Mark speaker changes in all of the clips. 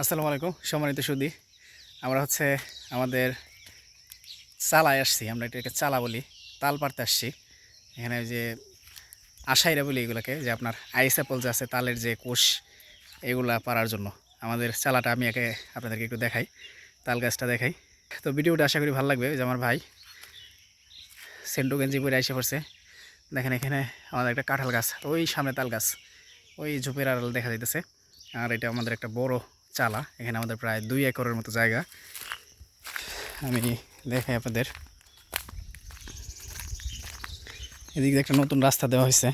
Speaker 1: আসসালামু আলাইকুম, সম্মানিত সুদি আমরা হচ্ছে আমাদের চালায় আসছি, আমরা এটাকে চালা বলি, তাল পারতে আসছি। এখানে যে আশাইরা বলি এগুলোকে, যে আপনার আইস অ্যাপল যে আছে, তালের যে কোষ, এগুলা পারার জন্য। আমাদের চালাটা আমি একে আপনাদেরকে একটু দেখাই, তাল গাছটা দেখাই। তো ভিডিওটা আশা করি ভালো লাগবে, যে আমার ভাই সেন্টু গেঞ্জি পরে এসে পড়ছে। দেখেন এখানে আমাদের একটা কাঁঠাল গাছ, ওই সামনে তাল গাছ, ওই ঝুপের আড়াল দেখা যাইতেছে। আর এটা আমাদের একটা বড় চালা, এখানে আমাদের প্রায় দুই একরের মতো জায়গা। আমি দেখাই আপনাদের। এদিকে একটা নতুন রাস্তা দেওয়া হয়েছে।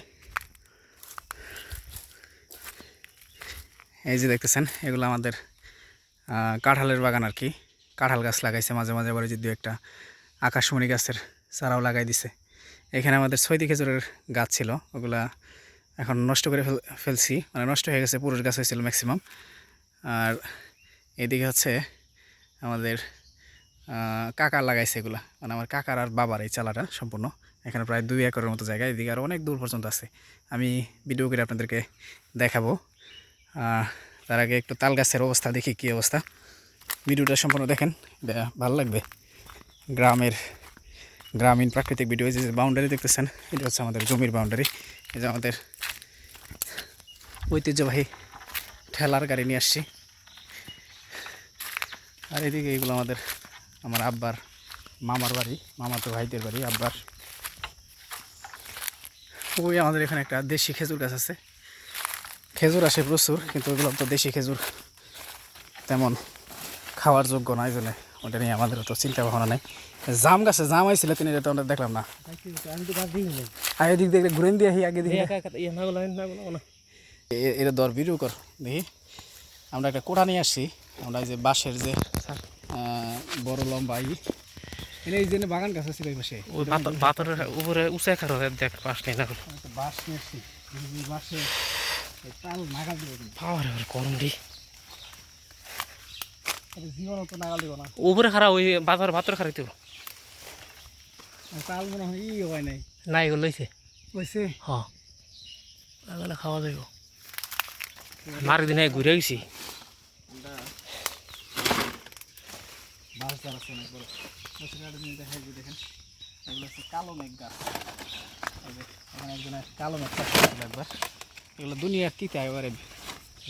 Speaker 1: এই যে দেখতেছেন, এগুলো আমাদের কাঁঠালের বাগান আর কি। কাঁঠাল গাছ লাগাইছে, মাঝে মাঝে আবার যে দু একটা আকাশমণি গাছের চারাও লাগাই দিছে। এখানে আমাদের ছয়দি খেজুরের গাছ ছিল, ওগুলা এখন নষ্ট করে ফেল, ফেলছি। মানে নষ্ট হয়ে গেছে, পুরুষ গাছ হয়েছিল ম্যাক্সিমাম আর এদিকে হচ্ছে আমাদের আহ, কাকা লাগাইছে এগুলা। মানে আমার কাকার আর বাবার এই চালাটা সম্পূর্ণ। এখানে প্রায় দুই একরের মতো জায়গা এদিকে আর অনেক দূর পর্যন্ত আছে। আমি ভিডিও করে আপনাদেরকে দেখাবো। তার আগে একটু তাল গাছের অবস্থা দেখি কী অবস্থা। ভিডিওটা সম্পূর্ণ দেখেন এটা ভালো লাগবে। গ্রামের গ্রামীণ প্রাকৃতিক ভিডিও যে বাউন্ডারি দেখতেছেন এটা হচ্ছে আমাদের জমির বাউন্ডারি যে আমাদের ঐতিহ্যবাহী ঠেলার গাড়ি নিয়ে আসছি। আর এদিকে এগুলো আমাদের, আমার আব্বার মামার বাড়ি, মামাতো ভাইদের বাড়ি, আব্বার। ওই আমাদের এখানে একটা দেশি খেজুর গাছ আছে। খেজুর আসে প্রচুর, কিন্তু ওইগুলো তো দেশি খেজুর। তেমন খাওয়ার যোগ্য নয় জন্য ওটা নিয়ে আমাদের তো চিন্তা ভাবনা নেই। জাম গাছে জাম আইছিল, তিনি এটা তো আমরা দেখলাম না।
Speaker 2: আমি তো গাছ দিই
Speaker 1: আগে দিক দিয়ে ঘুরেন দিয়ে আগে দিকে। এটা দর ভিডিও কর, দেখি। আমরা একটা কোঠা নিয়ে আসছি, আমরা এই যে বাঁশের যে বড় লম্বা ই এটা এই জন্য বাগান গাছ আছে ওই পাশে।
Speaker 2: ওই পাথরের উপরে উঁচে খারো দেখ পাশ নেই না
Speaker 1: একটা বাঁশ নিয়ে আসছি। এই বাঁশে এই তাল নাগাল দিব
Speaker 2: পাওয়ার গরম দি
Speaker 1: এটা জীবনও তো নাগাল দিব না।
Speaker 2: উপরে খারা ওই বাজার ভাতর খারাই
Speaker 1: আর তাল মনে হয় ই হয় নাই।
Speaker 2: নাই এগুলো লইছে।
Speaker 1: কইছে
Speaker 2: হ এগুলো খাওয়া যাইব। মার দিনে ঘুরে গেছি
Speaker 1: আছে অনেক বড়। যে দেখেন। এগুলো হচ্ছে কালো মেঘ গাছ এখানে একজনের কালো মেঘ চাষ করেছিল একবার এগুলো দুনিয়ার তিতা এবারে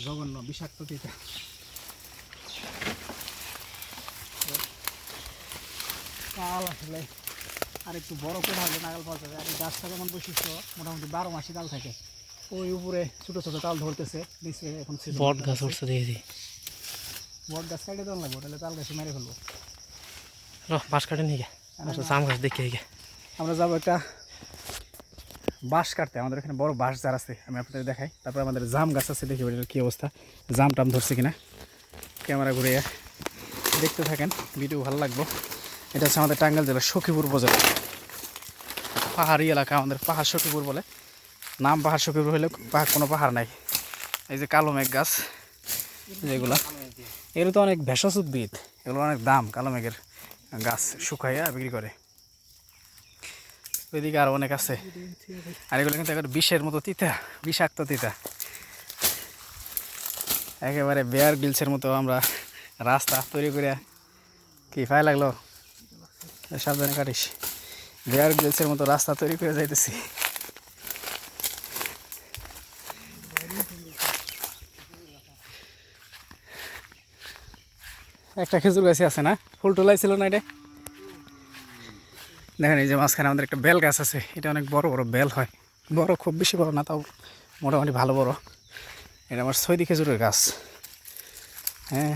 Speaker 1: জঘন্য বিষাক্ত তিতা। কাল আসলে আর একটু বড় করে নাগাল পাওয়া যাবে। আর এই গাছটা যেমন বৈশিষ্ট্য মোটামুটি বারো মাসে তাল থাকে। ওই উপরে ছোটো ছোটো তাল ধরতেছে নিচে এখন
Speaker 2: বট গাছ উঠছে দেখেছি
Speaker 1: বট গাছ কাটে দেওয়া লাগবে তাহলে তাল গাছে মেরে ফেলব।
Speaker 2: রহ বাঁশ কাটে নিয়ে গে জাম গাছ দেখে গে
Speaker 1: আমরা যাব একটা বাঁশ কাটতে। আমাদের এখানে বড় বাঁশ জার আছে আমি আপনাদের দেখাই। তারপর আমাদের জাম গাছ আছে দেখি এটার কী অবস্থা। জাম টাম ধরছে কিনা? ক্যামেরা ঘুরে দেখতে থাকেন ভিডিও ভালো লাগবো। এটা হচ্ছে আমাদের টাঙ্গাইল জেলার সখীপুর উপজেলা। পাহাড়ি এলাকা আমাদের পাহাড় সখীপুর বলে। নাম পাহাড় সখীপুর হলে পাহাড় কোনো পাহাড় নাই। এই যে কালো মেঘ গাছ যেগুলা। এগুলো তো অনেক ভেষজ উদ্ভিদ এগুলো অনেক দাম কালো মেঘের। গাছ শুকাইয়া বিক্রি করে। ওইদিকে আরও অনেক আছে। আর এগুলো কিন্তু একবার বিষের মতো তিতা, বিষাক্ত তিতা। একেবারে বেয়ার গিলসের মতো আমরা রাস্তা তৈরি করে কি ফাই লাগল? সাবধানে কাটিস। বেয়ার গিলসের মতো রাস্তা তৈরি করে যাইতেছি। একটা খেজুর গাছে আছে না? ফুল টোলাই ছিল না এটা? দেখেন, এই যে মাঝখানে আমাদের একটা বেল গাছ আছে। এটা অনেক বড় বড় বেল হয়। বড় খুব বেশি বড় না, তাও মোটামুটি ভালো বড়। এটা আমার সৈদি খেজুরের গাছ। হ্যাঁ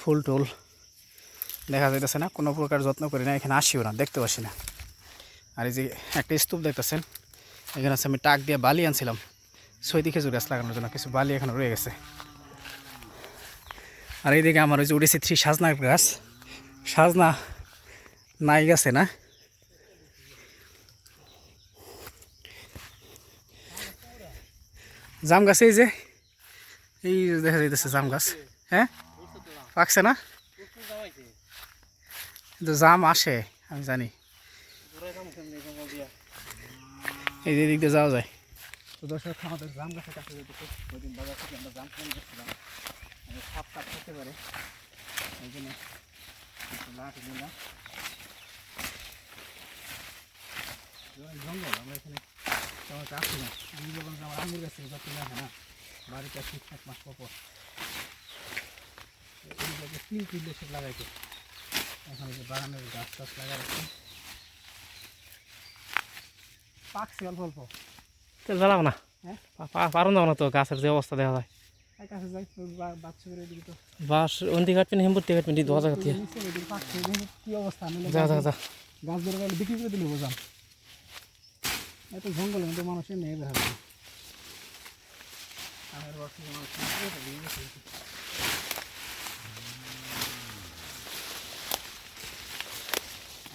Speaker 1: ফুল টুল। দেখা যাইতেছে না, কোনো প্রকার যত্ন করি না, এখানে আসিও না, দেখতে পাচ্ছি না। আর এই যে একটা স্তূপ দেখতেছেন, এখানে আছে আমি টাক দিয়ে বালি আনছিলাম। সৈদি খেজুর গাছ লাগানোর জন্য কিছু বালি এখানে রয়ে গেছে। আর এইদিকে আমার ওই যে উঠেছে থ্রি সাজনা গাছ। সাজনা নাই গেছে না? জাম গাছ এই যে, এই দেখা যাইতেছে জাম গাছ। হ্যাঁ? পাকছে না? কিন্তু জাম আসে, আমি জানি। এই যে দিয়ে যাওয়া যায়। তো দর্শক, আমাদের জাম গাছের কাছে যেতেছে ওই দিন বাজার থেকে আমরা জাম কিনে গেছিলাম পারে। এই জন্য জঙ্গল আমরা এখানে তেমন কাছি না। আমি বললাম যে আমার আঙুর গাছ থেকে লাগে না বাড়িতে আসি এক মাস পর তিন কিলো সব লাগাইছে। এখন যে বাগানের গাছ টাছ লাগাই রাখছি। পাকছে অল্প অল্প।
Speaker 2: তো জ্বালাও না।
Speaker 1: হ্যাঁ?
Speaker 2: পারো না তো গাছের যে অবস্থা দেখা যায়। বাস অন্তি কাটবেন হেম্বুরতে কাটবেন দু হাজার কাটিয়ে
Speaker 1: কি অবস্থা
Speaker 2: যা যা যা।
Speaker 1: গাছ ধরে গেলে বিক্রি করে দিলে বোঝাম এত জঙ্গলের মধ্যে মানুষের দেখা যায়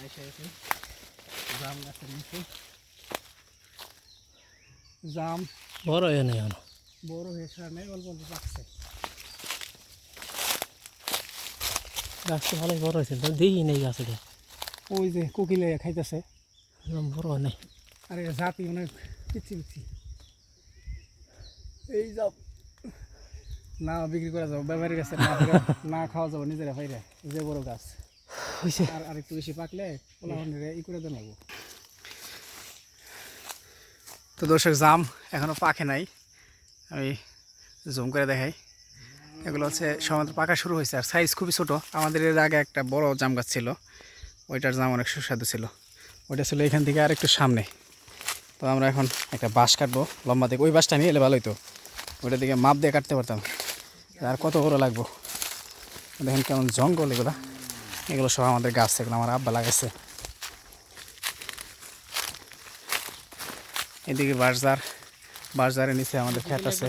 Speaker 1: নিয়ে জাম গাছের নিচে। জাম
Speaker 2: বড় নেই এখন।
Speaker 1: বড় হয়ে সামনে অল্প অল্প পাকছে।
Speaker 2: গাছটা ভালোই বড় হয়েছে দেখি নেই গাছ এটা
Speaker 1: ওই যে কোকিলে খাইতেছে।
Speaker 2: বড় নাই।
Speaker 1: আর জাতি অনেক পিচ্ছি পিচ্ছি এই যাও। না বিক্রি করা যাব ব্যবহারের কাছে না না খাওয়া যাব নিজেরা এই যে বড় গাছ।
Speaker 2: হয়েছে
Speaker 1: আর আরেকটু বেশি পাকলে ওলা ই করে দেন লাগবো তো দর্শক জাম এখনও পাকে নাই। আমি জুম করে দেখাই। এগুলো হচ্ছে সমান্তর পাকা শুরু হয়েছে, আর সাইজ খুবই ছোট। আমাদের এর আগে একটা বড় জাম গাছ ছিল, ওইটার জাম অনেক সুস্বাদু ছিল। ওইটা ছিল এখান থেকে আর একটু সামনে। তো আমরা এখন একটা বাঁশ কাটবো, লম্বা থেকে ওই বাঁশটা নিয়ে এলে ভালোই তো। ওইটা দিকে মাপ দিয়ে কাটতে পারতাম। আর কত বড় লাগবো? দেখেন কেমন জঙ্গল এগুলো। এগুলো সব আমাদের গাছ, এগুলো আমার আব্বা লাগাইছে। এদিকে বাঁশঝার বাঁশঝারের নিচে আমাদের ক্ষেত আছে।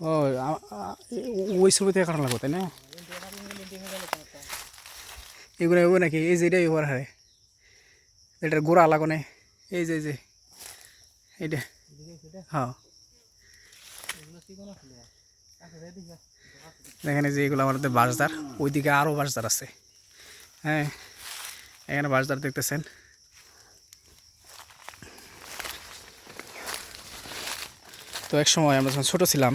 Speaker 1: ও ওই ছবিতে কারণ লাগবে তাই না? এগুলো এগুলো নাকি এই যে এটাই ওর হারে এটার গোড়া লাগানে এই যে যে। এইটা। হ্যাঁ। দেখেন যে এগুলো আমাদের বাঁশদার ওইদিকে আরও বাঁশদার আছে। হ্যাঁ। এখানে বাঁশদার দেখতেছেন। তো এক সময় আমরা যখন ছোটো ছিলাম,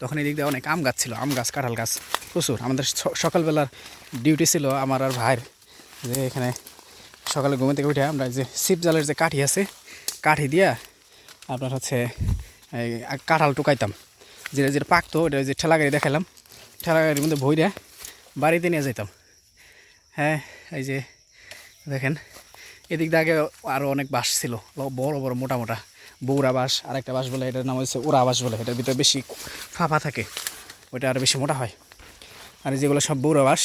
Speaker 1: তখন এদিক দিয়ে অনেক আম গাছ ছিল, আম গাছ, কাঁঠাল গাছ, প্রচুর। আমাদের সকালবেলার ডিউটি ছিল আমার আর ভাইয়ের, যে এখানে সকালে ঘুমে থেকে উঠে আমরা যে শিব জালের যে কাঠি আছে, কাঠি দিয়া আপনার হচ্ছে কাঁঠাল টুকাইতাম। যেটা যেটা পাকতো ওটা যে ঠেলা গাড়ি দেখালাম ঠেলা গাড়ির মধ্যে ভইরা বাড়িতে নিয়ে যেতাম হ্যাঁ এই যে দেখেন, এদিক দিয়ে আগে আরও অনেক বাঁশ ছিল বড় বড়, মোটা মোটা। বৌরা বাঁশ আর একটা বাঁশ বলে, এটার নাম হচ্ছে ওরা বাঁশ বলে, এটার ভিতরে বেশি ফাঁপা থাকে, ওইটা আরও বেশি মোটা হয়। আর যেগুলো সব বৌরা বাঁশ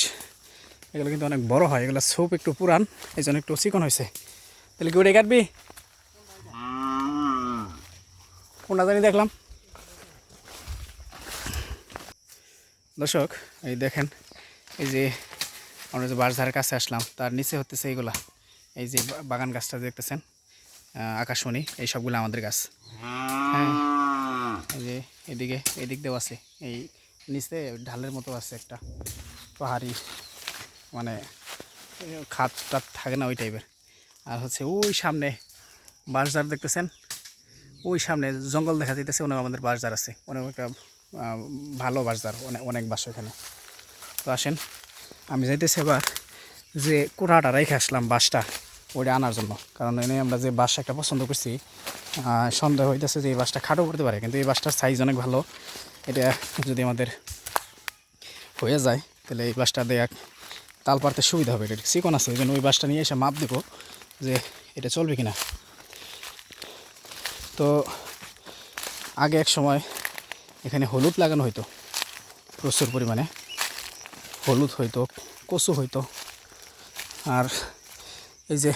Speaker 1: এগুলো কিন্তু অনেক বড় হয়, এগুলো সোপ একটু পুরান, এই জন্য একটু চিকন হয়েছে তাহলে কি ওটাই কাটবি? কোনটা জানি দেখলাম। দর্শক, এই দেখেন, এই যে আমরা যে বাঁশঝাড়ের কাছে আসলাম, তার নিচে হতেছে এইগুলা, এই যে বাগান গাছটা দেখতেছেন আকাশমণি এই সবগুলো আমাদের গাছ। হ্যাঁ এই যে এদিকে, এদিক দিয়েও আছে। এই নিচে ঢালের মতো আছে একটা পাহাড়ি মানে খাত টাত থাকে না ওই টাইপের। আর হচ্ছে ওই সামনে বাঁশঝাড় দেখতেছেন? ওই সামনে জঙ্গল দেখা যাইতেছে অনেক আমাদের বাঁশঝাড় আছে। অনেক একটা ভালো বাঁশঝাড় অনেক অনেক বাস এখানে তো আসেন, আমি যাইতেছি এবার যে কোঠাটা রেখে আসলাম বাসটা। ওইটা আনার জন্য। কারণ এনে আমরা যে বাসটা একটা পছন্দ করছি সন্দেহ হইতেছে যে এই বাসটা খাটো করতে পারে, কিন্তু এই বাসটার সাইজ অনেক ভালো। এটা যদি আমাদের হয়ে যায়, তাহলে এই বাসটা দেয়া তাল পারতে সুবিধা হবে। এটা চিকন আছে ওই জন্য ওই বাসটা নিয়ে এসে মাপ দেবো যে এটা চলবে কিনা। তো আগে এক সময় এখানে হলুদ লাগানো হতো প্রচুর পরিমাণে। হলুদ হইতো, কচু হইতো। আর এই যে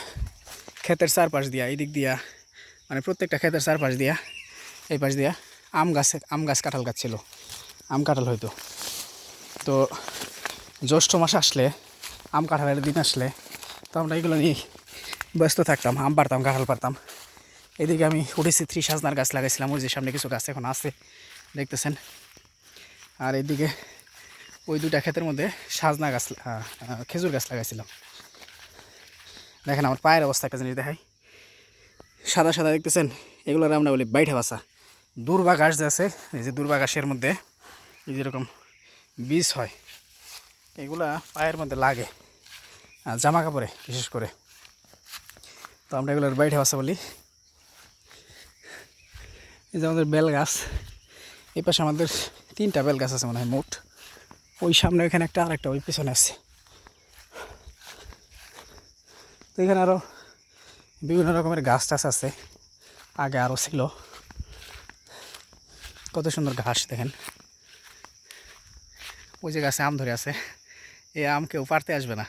Speaker 1: ক্ষেতের চারপাশ দিয়া, এই দিক দিয়া মানে প্রত্যেকটা ক্ষেতের চারপাশ দিয়া, এই পাশ দিয়া আম গাছে, আম গাছ কাঁঠাল গাছ ছিল আম কাঁঠাল হয়তো তো জ্যৈষ্ঠ মাস আসলে, আম কাঁঠালের দিন আসলে, তো আমরা এগুলো নিয়ে ব্যস্ত থাকতাম, আম পারতাম, কাঁঠাল পারতাম। এদিকে আমি উঠেছি থ্রি সাজনার গাছ লাগাইছিলাম, ওই যে সামনে কিছু গাছ এখন আছে, দেখতেছেন। আর এদিকে ওই দুটা ক্ষেতের মধ্যে সাজনা গাছ খেজুর গাছ লাগাইছিলাম। দেখেন আমার পায়ের অবস্থা একটা জিনিস দেখাই। সাদা সাদা দেখতেছেন, এগুলোর আমরা বলি বাইঠা বাসা দুর্বা ঘাস যে আছে, এই যে দুর্বা ঘাসের মধ্যে, এই যেরকম বীজ হয়, এগুলা পায়ের মধ্যে লাগে, আর জামা কাপড়ে বিশেষ করে। তো আমরা এগুলোর বাইরে আসা বলি। এই যে আমাদের বেল গাছ, এই পাশে আমাদের তিনটা বেল গাছ আছে মনে হয়, মোট। ওই সামনে ওইখানে একটা আর একটা ওই পিছনে আছে। তো এখানে আরও বিভিন্ন রকমের গাছ টাছ আছে। আগে আরও ছিল। কত সুন্দর ঘাস দেখেন। ওই যে গাছে আম ধরে আছে। এই আম কেউ পারতে আসবে না।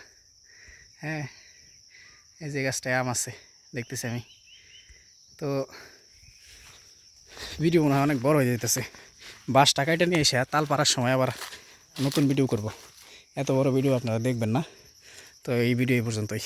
Speaker 1: হ্যাঁ এই যে গাছটায় আম আছে, দেখতেছি আমি। তো ভিডিও মনে হয় অনেক বড় হয়ে যেতেছে বাস টাকাইটা নিয়ে এসে তাল পাড়ার সময় আবার নতুন ভিডিও করব। এত বড় ভিডিও আপনারা দেখবেন না। তো এই ভিডিও এই পর্যন্তই।